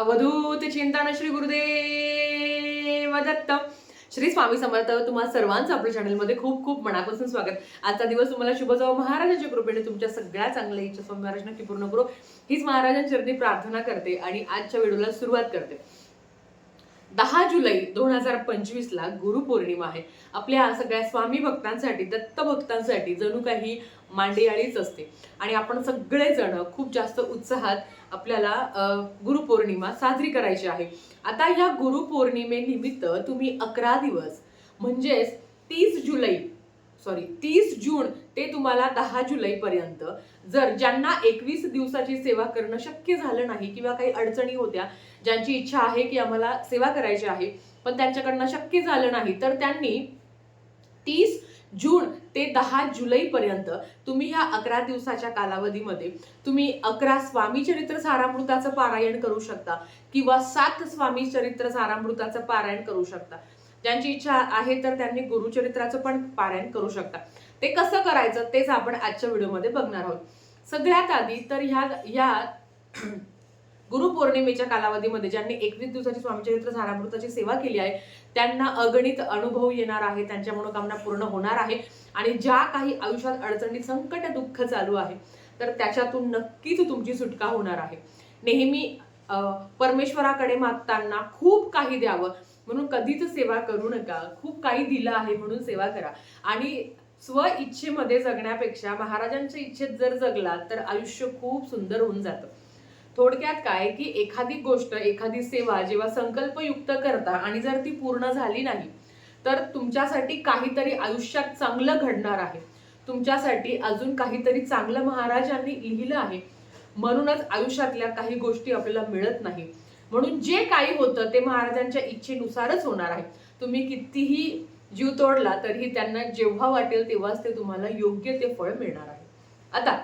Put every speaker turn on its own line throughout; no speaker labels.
अवधूत चिंतन श्री गुरुदेव दत्त. श्री स्वामी समर्थ तुम्हा सर्वांचं आपल्या चॅनलमध्ये खूप खूप मनापासून स्वागत. आजचा दिवस तुम्हाला शुभ जाऊ महाराजांच्या कृपेने तुमच्या सगळ्या चांगल्या इच्छा स्वामी महाराज नक्की पूर्ण करू. हीच महाराजांच्या प्रार्थना करते आणि आजच्या व्हिडिओला सुरुवात करते. दहा जुलै दोन हजार पंचवीसला गुरुपौर्णिमा आहे. आपल्या सगळ्या स्वामी भक्तांसाठी दत्त भक्तांसाठी जणू काही मांडियाळीच असते. आणि आपण सगळेजण खूप जास्त उत्साहात आपल्याला गुरुपौर्णिमा साजरी करायची आहे. आता या गुरुपौर्णिमेनिमित्त तुम्ही अकरा दिवस म्हणजेच तीस जुलै सॉरी तीस जून ते तुम्हाला दहा जुलै पर्यंत जर ज्यांना एकवीस दिवसाची सेवा करणं शक्य झालं नाही किंवा काही अडचणी होत्या ज्यांची इच्छा आहे की आम्हाला सेवा करायची आहे पण त्यांच्याकडनं शक्य झालं नाही तर त्यांनी तीस जून ते दहा जुलै पर्यंत तुम्ही ह्या अकरा दिवसाच्या कालावधीमध्ये तुम्ही अकरा स्वामी चरित्र सारामृताचं पारायण करू शकता किंवा सात स्वामी चरित्र सारामृताचं पारायण करू शकता. ज्यांची इच्छा आहे तर त्यांनी गुरुचरित्राचं पण पारायण करू शकता. ते कसं करायचं तेच आपण आजच्या व्हिडिओमध्ये बघणार आहोत. सगळ्यात आधी तर ह्या ह्या गुरुपौर्णिमेच्या कालावधीमध्ये ज्यांनी एकवीस दिवसाची स्वामीचरित्र सारामृताची सेवा केली आहे त्यांना अगणित अनुभव येणार आहे त्यांच्या मनोकामना पूर्ण होणार आहे आणि ज्या काही आयुष्यात अडचणी संकट दुःख चालू आहे तर त्याच्यातून नक्कीच तुमची सुटका होणार आहे. नेहमी परमेश्वराकडे मागताना खूप काही द्यावं. म्हणून कधीच सेवा करू नका. खूप काही दिलं आहे म्हणून सेवा करा. आणि स्व इच्छेमध्ये जगण्यापेक्षा महाराजांच्या इच्छेत जर जगला तर आयुष्य खूप सुंदर होऊन जातं. थोडक्यात काय की एखादी गोष्ट एखादी सेवा जेव्हा संकल्पयुक्त करता आणि जर ती पूर्ण झाली नाही तर तुमच्यासाठी काहीतरी आयुष्यात चांगलं घडणार आहे. तुमच्यासाठी अजून काहीतरी चांगलं महाराजांनी लिहिलं आहे. म्हणूनच आयुष्यातल्या काही गोष्टी आपल्याला मिळत नाही. म्हणून जे काही होतं ते महाराजांच्या इच्छेनुसारच होणार आहे. तुम्ही कितीही जीव तोडला तरीही त्यांना जेव्हा वाटेल तेव्हाच ते तुम्हाला योग्य ते फळ मिळणार आहे. आता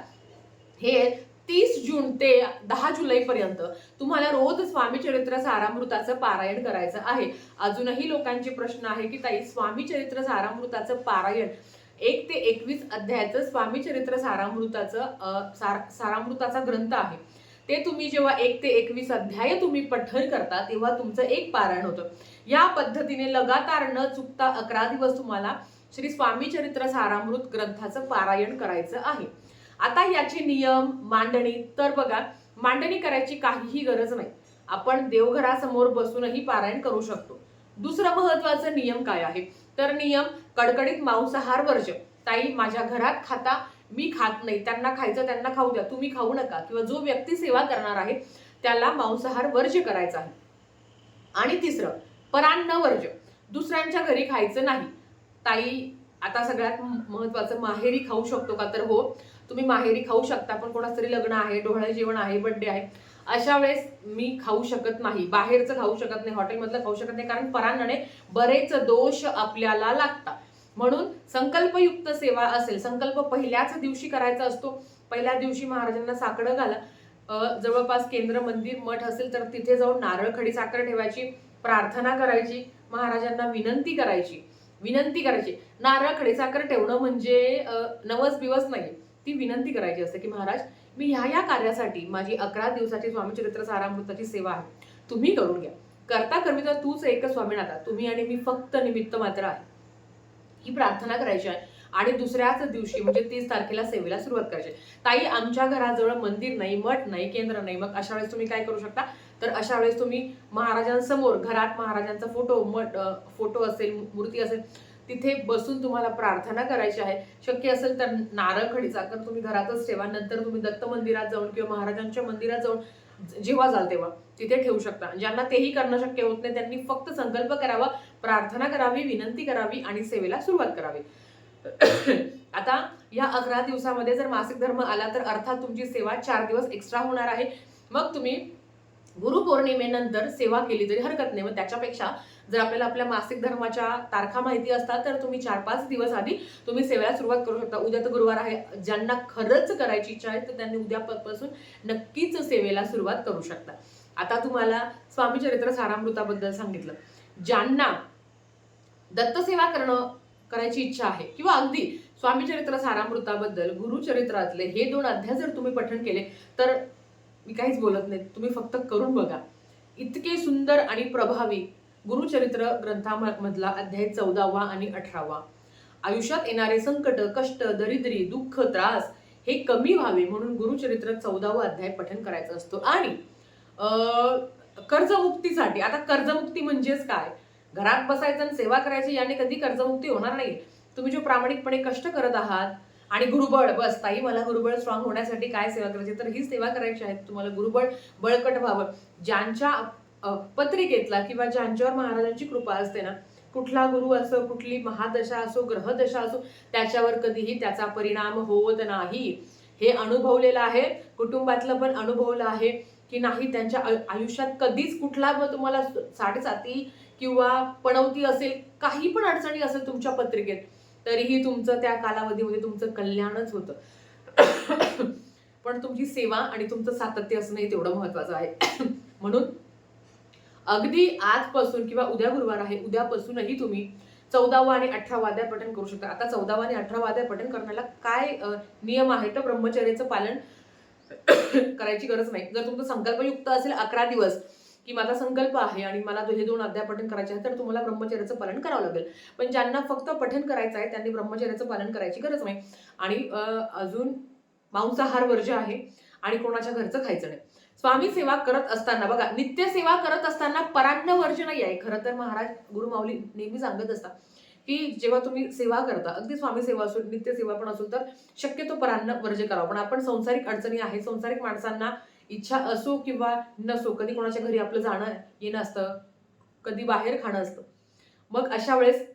हे तीस जून ते दहा जुलैपर्यंत तुम्हाला रोज स्वामीचरित्र सारामृताचं पारायण करायचं आहे. अजूनही लोकांचे प्रश्न आहे की ताई स्वामी चरित्र सारामृताचं पारायण एक ते एकवीस अध्यायाचं स्वामी चरित्र सारामृताचं सार सारामृताचा ग्रंथ आहे. ते तुम्ही जेव्हा एक ते एकवीस अध्याय तुम्ही पठण करता तेव्हा तुमचं एक पारायण होतं. या पद्धतीने लगातार न चुकता अकरा दिवस तुम्हाला श्री स्वामी चरित्र सारामृत ग्रंथाचं पारायण करायचं आहे. आता याचे नियम मांडणी तर बघा मांडणी करायची काहीही गरज नाही. आपण देवघरासमोर बसूनही पारायण करू शकतो. दुसरं महत्वाचं नियम काय आहे? तर नियम कडकडीत मांसाहार वर्ज ताई माझ्या घरात खाता मी खात नाही त्यांना खायचं त्यांना खाऊ द्या तुम्ही खाऊ नका. किंवा जो व्यक्ती सेवा करणार आहे त्याला मांसाहार वर्ज करायचा आहे. आणि तिसरं परान्न वर्ज्य दुसऱ्यांच्या घरी खायचं नाही. ताई आता सगळ्यात महत्वाचं माहेरी खाऊ शकतो का? तर हो तुम्ही माहेरी खाऊ शकता पण कोणाचं तरी लग्न आहे डोहाळे जेवण आहे बड्डे आहे. अशा वेळेस मी खाऊ शकत नाही बाहेरचं खाऊ शकत नाही हॉटेलमधलं खाऊ शकत नाही कारण परांगणे बरेच दोष आपल्याला लागतात. म्हणून संकल्पयुक्त सेवा असेल संकल्प पहिल्याच दिवशी करायचा असतो. पहिल्या दिवशी महाराजांना साकडं घाला. जवळपास केंद्र मंदिर मठ असेल तर तिथे जाऊन नारळ खडी साखर ठेवायची प्रार्थना करायची महाराजांना विनंती करायची. विनंती करायची. नारळ खडी साखर ठेवणं म्हणजे नवस दिवस नाही. ती विनंती करायची असते की महाराज मी ह्या या कार्यासाठी माझी अकरा दिवसाची स्वामीचरित्र सारामृताची सेवा आहे. तुम्ही करून घ्या. करता करता तूच एक स्वामीनाथा तुम्ही आणि मी फक्त निमित्त मात्र आहे. ही प्रार्थना करायची आहे. आणि दुसऱ्याच दिवशी म्हणजे तीस तारखेला सेवेला सुरुवात करायची ताई आमच्या घराजवळ मंदिर नाही मठ नाही केंद्र नाही. मग अशा वेळेस तुम्ही काय करू शकता? तर अशा वेळेस तुम्ही महाराजांसमोर घरात महाराजांचा फोटो मठ फोटो असेल मूर्ती असेल तिथे बसून तुम्हाला प्रार्थना करायची आहे. शक्य असेल तर नारळ खडीचा तुम्ही घरातच ठेवा. नंतर तुम्ही दत्त मंदिरात जाऊन किंवा महाराजांच्या मंदिरात जाऊन जेव्हा जाल तेव्हा. तिथे ठेवू शकता. ज्यांना तेही करणं शक्य होत नाही त्यांनी फक्त संकल्प करावा प्रार्थना करावी विनंती करावी आणि सेवेला सुरुवात करावी. आता या अकरा दिवसामध्ये जर मासिक धर्म आला तर अर्थात तुमची सेवा चार दिवस एक्स्ट्रा होणार आहे. मग तुम्ही गुरुपौर्णिमेनंतर सेवा केली तरी हरकत नाही. मग त्याच्यापेक्षा जर आपल्याला आपल्या मासिक धर्माच्या तारखा माहिती असतात तर तुम्ही चार पाच दिवस आधी तुम्ही सेवेला सुरुवात करू शकता. उद्या तर गुरुवार आहे. ज्यांना खरंच करायची इच्छा आहे तर त्यांनी उद्यापासून नक्कीच सेवेला सुरुवात करू शकता. आता तुम्हाला स्वामी चरित्र सारामृताबद्दल सांगितलं. ज्यांना दत्तसेवा करणं करायची इच्छा आहे किंवा अगदी स्वामी चरित्र सारामृताबद्दल गुरुचरित्रातले हे दोन अध्याय जर तुम्ही पठण केले तर मी काहीच बोलत नाही. तुम्ही फक्त करून बघा. इतके सुंदर आणि प्रभावी गुरुचरित्र ग्रंथामधला अध्याय चौदावा आणि अठरावा. आयुष्यात येणारे संकट कष्ट दरिद्री दुःख त्रास हे कमी व्हावे म्हणून गुरुचरित्र चौदावा अध्याय पठन करायचा असतो. आणि कर्जमुक्तीसाठी आता कर्जमुक्ती म्हणजेच काय? घरात बसायचं आणि सेवा करायची याने कधी कर्जमुक्ती होणार नाही. तुम्ही जो प्रामाणिकपणे कष्ट करत आहात आणि गुरुबळ बस ताई मला गुरुबळ स्ट्रॉंग होण्यासाठी काय सेवा करायची? तर ही सेवा करायची आहे. तुम्हाला गुरुबळ बळकट व्हावं. ज्यांच्या पत्रिकेतला किंवा ज्यांच्यावर महाराजांची कृपा असते ना कुठला गुरु असो कुठली महादशा असो ग्रहदशा असो त्याच्यावर कधीही त्याचा परिणाम होत नाही. हे अनुभवलेलं आहे कुटुंबातलं पण अनुभवलं आहे की नाही त्यांच्या आयुष्यात कधीच कुठला मग तुम्हाला साडेसाती किंवा पणवती असेल काही पण अडचणी असेल तुमच्या पत्रिकेत तरीही तुमचं त्या कालावधीमध्ये तुमचं कल्याणच होतं. पण तुमची सेवा आणि तुमचं सातत्य असणं हे तेवढं महत्वाचं आहे. म्हणून अगदी आजपासून किंवा उद्या गुरुवार आहे उद्यापासूनही तुम्ही चौदावा आणि अठरा वाद्या पठण करू शकता. आता चौदावा आणि अठरा वाद्या पठण करण्याला काय नियम आहे? तर ब्रह्मचर्याचं पालन करायची गरज नाही. जर तुमचं संकल्पयुक्त असेल अकरा दिवस की माझा संकल्प आहे आणि मला हे दोन अध्याय पठण करायचे आहे तर तुम्हाला ब्रह्मचर्याचं पालन करावं लागेल. पण ज्यांना फक्त पठण करायचं आहे त्यांनी ब्रह्मचर्याचं पालन करायची गरज नाही. आणि अजून मांसाहार वर्ज आहे आणि कोणाच्या घरचं खायचं नाही. स्वामी सेवा करत असताना बघा नित्य सेवा करत असताना परान्न वर्ज नाही आहे. खरं तर महाराज गुरुमाऊली नेहमी सांगत असतात की जेव्हा तुम्ही सेवा करता अगदी स्वामी सेवा असो नित्य सेवा पण असो तर शक्यतो परान्न वर्ज करावं. पण आपण संसारिक अडचणी आहे संसारिक माणसांना इच्छा असो किंवा नसो कधी कोणाच्या घरी आपलं जाणं येणं असतं कधी बाहेर खाणं असतं. मग अशा वेळेस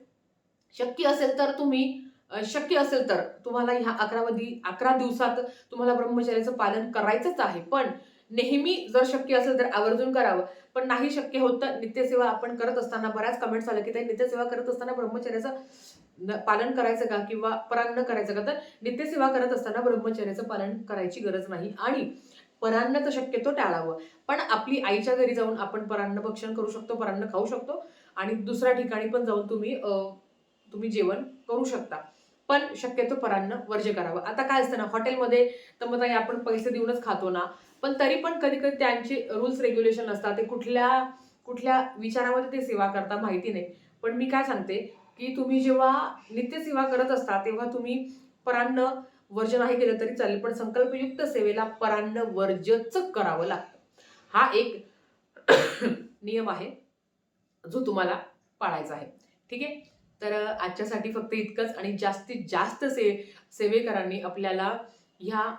शक्य असेल तर तुम्ही शक्य असेल तर तुम्हाला ह्या अकरावधी अकरा दिवसात तुम्हाला ब्रह्मचर्याचं पालन करायचंच आहे. पण नेहमी जर शक्य असेल तर आवर्जून करावं. पण नाही शक्य होत तर नित्यसेवा आपण करत असताना बऱ्याच कमेंट्स आल्या की ते नित्यसेवा करत असताना ब्रह्मचर्याचं न- पालन करायचं का? किंवा परान्न करायचं का? तर नित्यसेवा करत असताना ब्रह्मचर्याचं पालन करायची गरज नाही. आणि परान्न तर शक्यतो टाळावं. पण आपली आईच्या घरी जाऊन आपण परान्न भक्षण करू शकतो परान्न खाऊ शकतो. आणि दुसऱ्या ठिकाणी पण जाऊन तुम्ही तुम्ही जेवण करू शकता. पण शक्यतो परान्न वर्ज्य करावं. आता काय असतं ना हॉटेलमध्ये तर मग आपण पैसे देऊनच खातो ना. पण तरी पण कधी कधी त्यांचे रूल्स रेग्युलेशन असतात ते कुठल्या कुठल्या विचारामध्ये ते सेवा करता माहिती नाही. पण मी काय सांगते की तुम्ही जेव्हा नित्यसेवा करत असता तेव्हा तुम्ही परान्न वर्ज नाही केलं तरी चालेल. पण संकल्पयुक्त सेवेला परान्न वर्जच करावं लागतं. हा एक नियम आहे जो तुम्हाला पाळायचा आहे. ठीक आहे? तर आजच्यासाठी फक्त इतकंच आणि जास्तीत जास्त से सेवेकरांनी आपल्याला ह्या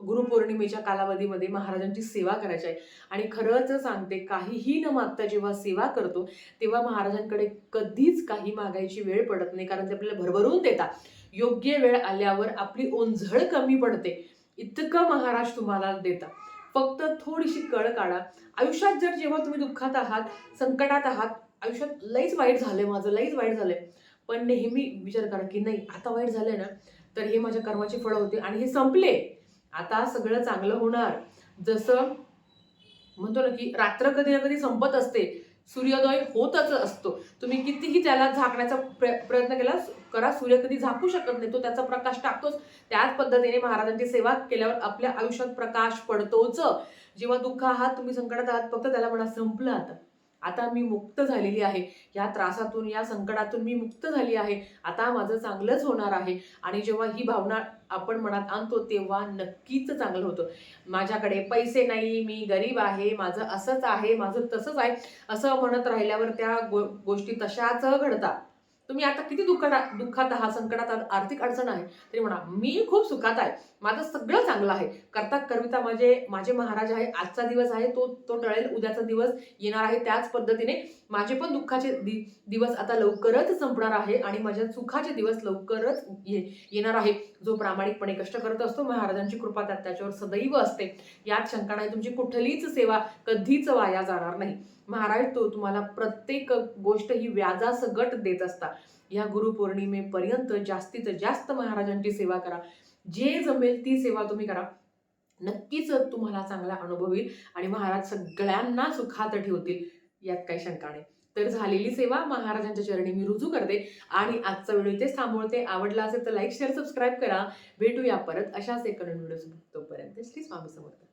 गुरुपौर्णिमेच्या कालावधीमध्ये महाराजांची सेवा करायची आहे. आणि खरंच सांगते काहीही न मागता जेव्हा सेवा करतो तेव्हा महाराजांकडे कधीच काही मागायची वेळ पडत नाही. कारण ते आपल्याला भरभरून देतात. योग्य वेळ आल्यावर आपली ओंझळ कमी पडते. इतकं महाराज तुम्हाला देतात. फक्त थोडीशी कळ काढा. आयुष्यात जर जेव्हा तुम्ही दुःखात आहात संकटात आहात आयुष्यात लईच वाईट झालंय माझं लईच वाईट झालंय. पण नेहमी विचार करा की नाही आता वाईट झालंय ना तर हे माझ्या कर्माची फळं होते आणि हे संपले. आता सगळं चांगलं होणार. जसं म्हणतो ना की रात्र कधी ना कधी संपत असते. सूर्योदय होतच असतो. तुम्ही कितीही त्याला झाकण्याचा प्र- प्रयत्न केला करा. सूर्य कधी झाकू शकत नाही तो त्याचा प्रकाश टाकतोच. त्याच पद्धतीने महाराजांची सेवा केल्यावर आपल्या आयुष्यात प्रकाश पडतोच. जेव्हा दुःख आहात तुम्ही संकटात आहात फक्त त्याला म्हणा संपलं आता. आता मी मुक्त झालेली आहे. या त्रासातून या संकटातून मी मुक्त झाली आहे. आता माझं चांगलंच होणार आहे. आणि जेव्हा ही भावना आपण मनात आणतो तेव्हा नक्कीच चांगलं होतं. माझ्याकडे पैसे नाही मी गरीब आहे माझं असंच आहे माझं तसंच आहे. असं म्हणत राहिल्यावर त्या गो गोष्टी तशाच घडतात. तुम्ही आता किती दुःखात दुःखात आहात संकटात आर्थिक अडचण आहे तरी म्हणा मी खूप सुखात आहे. माझं सगळं चांगलं आहे. करता करविता माझे माझे महाराज आहे आजचा दिवस आहे तो तो टळेल उद्याचा दिवस येणार आहे त्याच पद्धतीने. माझे पण दुःखाचे दि दिवस आता लवकरच संपणार आहे आणि माझ्या सुखाचे दिवस लवकरच ये येणार आहे. जो प्रामाणिकपणे कष्ट करत असतो महाराजांची कृपा त्या- त्याच्यावर सदैव असते. यात शंका नाही तुमची कुठलीच सेवा कधीच वाया जाणार नाही. महाराज तो तुम्हाला प्रत्येक गोष्ट ही व्याजासगट देत असता या गुरुपौर्णिमेपर्यंत जास्तीत जास्त महाराजांची सेवा करा. जे जमेल ती सेवा तुम्ही करा. नक्कीच तुम्हाला चांगला अनुभव येईल आणि महाराज सगळ्यांना सुखात ठेवतील यात काही शंका नाही. तर झालेली सेवा महाराजांच्या चरणी मी रुजू करते आणि आजचा व्हिडिओ इथेच थांबवते. आवडला असेल तर लाईक शेअर सबस्क्राईब करा. भेटूया परत अशाच एक व्हिडिओ तोपर्यंत श्री स्वामी समर्थ.